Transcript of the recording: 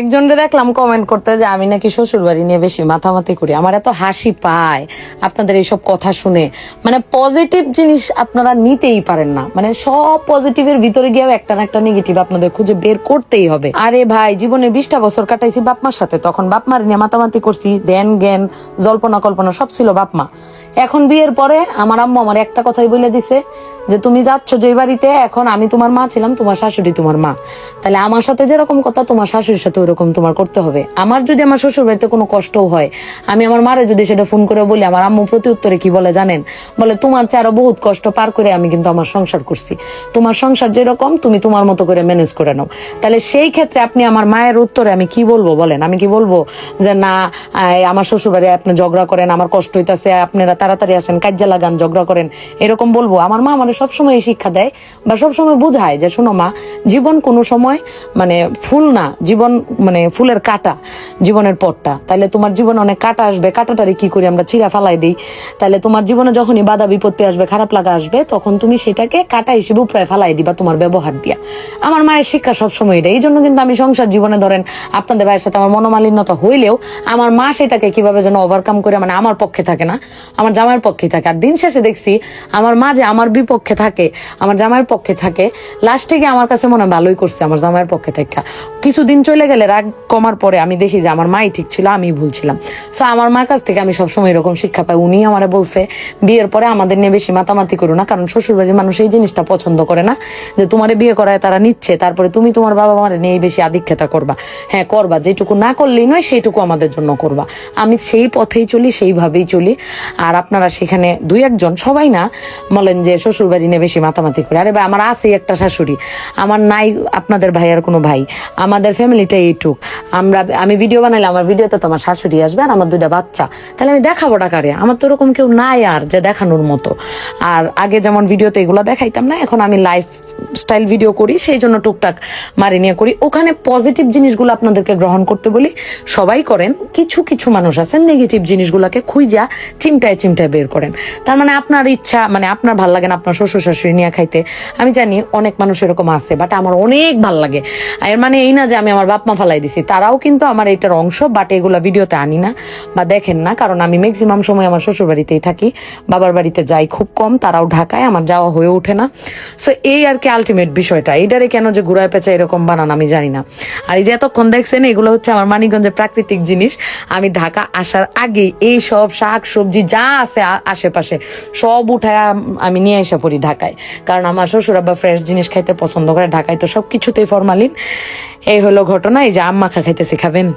একজনকে দেখলাম কমেন্ট করতে যে, আমি নাকি শ্বশুর বাড়ি নিয়ে বেশি মাথামাতি করি। আমার এত হাসি পায় আপনাদের এইসব কথা শুনে। মানে পজিটিভ জিনিস আপনারা নিতেই পারেন না। মানে সব পজিটিভের ভিতরে গিয়েও একটা না একটা নেগেটিভ আপনাদের খুঁজে বের করতেই হবে। আরে ভাই, জীবনে বিশটা বছর কাটাইছি বাপমার সাথে। তখন বাপমার নিয়ে মাতামাতি করছি, ধ্যান, জ্ঞান, জল্পনা, কল্পনা, সব ছিল বাপমা। এখন বিয়ের পরে আমার আম্মু আমার একটা কথাই বলে দিছে যে, তুমি যাচ্ছ যে বাড়িতে, এখন আমি তোমার মা ছিলাম, তোমার শাশুড়ি তোমার মা। তাহলে আমার সাথে যেরকম কথা, তোমার শাশুড়ির সাথে ওরকম তোমার করতে হবে। আমার যদি আমার শ্বশুর বাড়িতে কোনো কষ্টও হয়, আমি আমার মারে যদি সেটা ফোন করে বলি, আমার আম্মু প্রতি উত্তরে কি বলে জানেন? বলে, তোমার চারও বহুত কষ্ট পার করে আমি কিন্তু আমার সংসার করছি। তোমার সংসার যেরকম, তুমি তোমার মতো করে ম্যানেজ করে নাও। তাহলে সেই ক্ষেত্রে আপনি আমার মায়ের উত্তরে আমি কি বলব বলেন? আমি কি বলব যে, না আমার শ্বশুর বাড়ি আপনি ঝগড়া করেন, আমার কষ্ট হইতাছে, আপনারা তাড়াতাড়ি আসেন, কাজ্জা লাগান, ঝগড়া করেন। এরকম বলব। আমার মা মানে সবসময় শিক্ষা দেয় বা সবসময় বুঝায় যে, শোনো মা, জীবন কোনো সময় মানে ফুল না, জীবন মানে ফুলের কাটা জীবনের পথটা। তাহলে তোমার জীবনে অনেক কাটা আসবে, কাটাটারে কি করি আমরা? চিরা ফালাই দিই। তাহলে তোমার জীবনে যখনই বাধা বিপত্তি আসবে, খারাপ লাগা আসবে, তখন তুমি সেটাকে কাটা হিসেবে উপরে ফালাই দিবা তোমার ব্যবহার দিয়া। আমার মায়ের শিক্ষা সবসময় এটা এই জন্য কিন্তু আমি সংসার জীবনে ধরেন, আপনাদের ভাইয়ের সাথে আমার মনোমালিন্যতা হইলেও আমার মা সেটাকে কীভাবে যেন ওভারকাম করে মানে আমার পক্ষে থাকে না, আমার জামাইয়ের পক্ষে থাকে। আর দিন শেষে দেখছি, আমার মা যে আমার বিপক্ষে থাকে, আমার জামাইয়ের পক্ষে থাকে লাস্টে গিয়ে আমার কাছে মনে হয় ভালোই করছে আমার জামাইয়ের পক্ষে থেকে কিছুদিন চলে গেলে রাগ কমার পরে আমি দেখি যে আমার মাই ঠিক ছিল আমি ভুল ছিলাম। সো আমার মার কাছ থেকে আমি সবসময় এরকম শিক্ষা পাই। উনি আমারে বলছে, বিয়ের পরে আমাদের নিয়ে বেশি মাতামাতি করো না, কারণ শ্বশুরবাড়ির মানুষ এই জিনিসটা পছন্দ করে না, যে তোমারে বিয়ে করায় তারা নিচ্ছে, তারপরে তুমি তোমার বাবা মারে নিয়ে বেশি আধিক্ষেতা করবা। হ্যাঁ করবা, যেটুকু না করলেই নয়, সেইটুকু আমাদের জন্য করবা। আমি সেই পথেই চলি, সেইভাবেই চলি। আর আপনারা সেখানে দুই একজন, সবাই না বলেন যে শ্বশুর বাড়ি নিয়ে বেশি মাতামাতি করে। আরে ভাই, আমার আছে একটা শাশুড়ি। আমার নাই আপনাদের ভাইয়ের কোনো ভাই। আমাদের ফ্যামিলিটা এইটুক। আমরা আমি ভিডিও বানাইলে আমার ভিডিওতে তোমার শাশুড়ি আসবে আর আমার দুইটা বাচ্চা। তাহলে আমি দেখাবো ডাকারে আমার তো ওরকম কেউ নাই আর যে দেখানোর মতো। আর আগে যেমন ভিডিওতে এগুলো দেখাইতাম না, এখন আমি লাইফ স্টাইল ভিডিও করি, সেই জন্য টুকটাক মারি নিয়ে করি। ওখানে পজিটিভ জিনিসগুলো আপনাদেরকে গ্রহণ করতে বলি। সবাই করেন, কিছু কিছু মানুষ আছেন নেগেটিভ জিনিসগুলোকে খুঁজা চিমটায় চিমটায় বের করেন। তার মানে আপনার ইচ্ছা মানে আপনার ভালো লাগে না, আপনার শ্বশুর শাশুড়ি নিয়ে খাইতে। আমি জানি অনেক মানুষ এরকম আছে বাট আমার অনেক ভালো লাগে। এর মানে এই না যে আমি আমার বাপ মা ফালাই দিছি, তারাও কিন্তু আমার এটার অংশ বাট এগুলো ভিডিওতে আনি না বা দেখেন না, কারণ আমি ম্যাক্সিমাম সময় আমার শ্বশুর বাড়িতেই থাকি, বাবার বাড়িতে যাই খুব কম, তারাও ঢাকায়, আমার যাওয়া হয়ে ওঠে না। সো এই আর কি আলটিমেট বিষয়টা। এইটারে কেন যে ঘুরায় পেঁচা এরকম বানান আমি জানি না। আর এই যে এতক্ষণ দেখছেন, এগুলো হচ্ছে আমার মানিকগঞ্জের প্রাকৃতিক জিনিস। আমি ঢাকা আসার আগে এই সব শাক, সবজি যা আছে আশেপাশে সব উঠায় আমি নিয়ে এসে পড়ি ঢাকায়। কারণ আমার শ্বশুর আব্বা ফ্রেশ জিনিস খাইতে পছন্দ করে, ঢাকায় তো সব কিছুতেই ফরমালিন এই হলো ঘটনা, এই যে আম্মা খা খাইতেছি, খাবেন?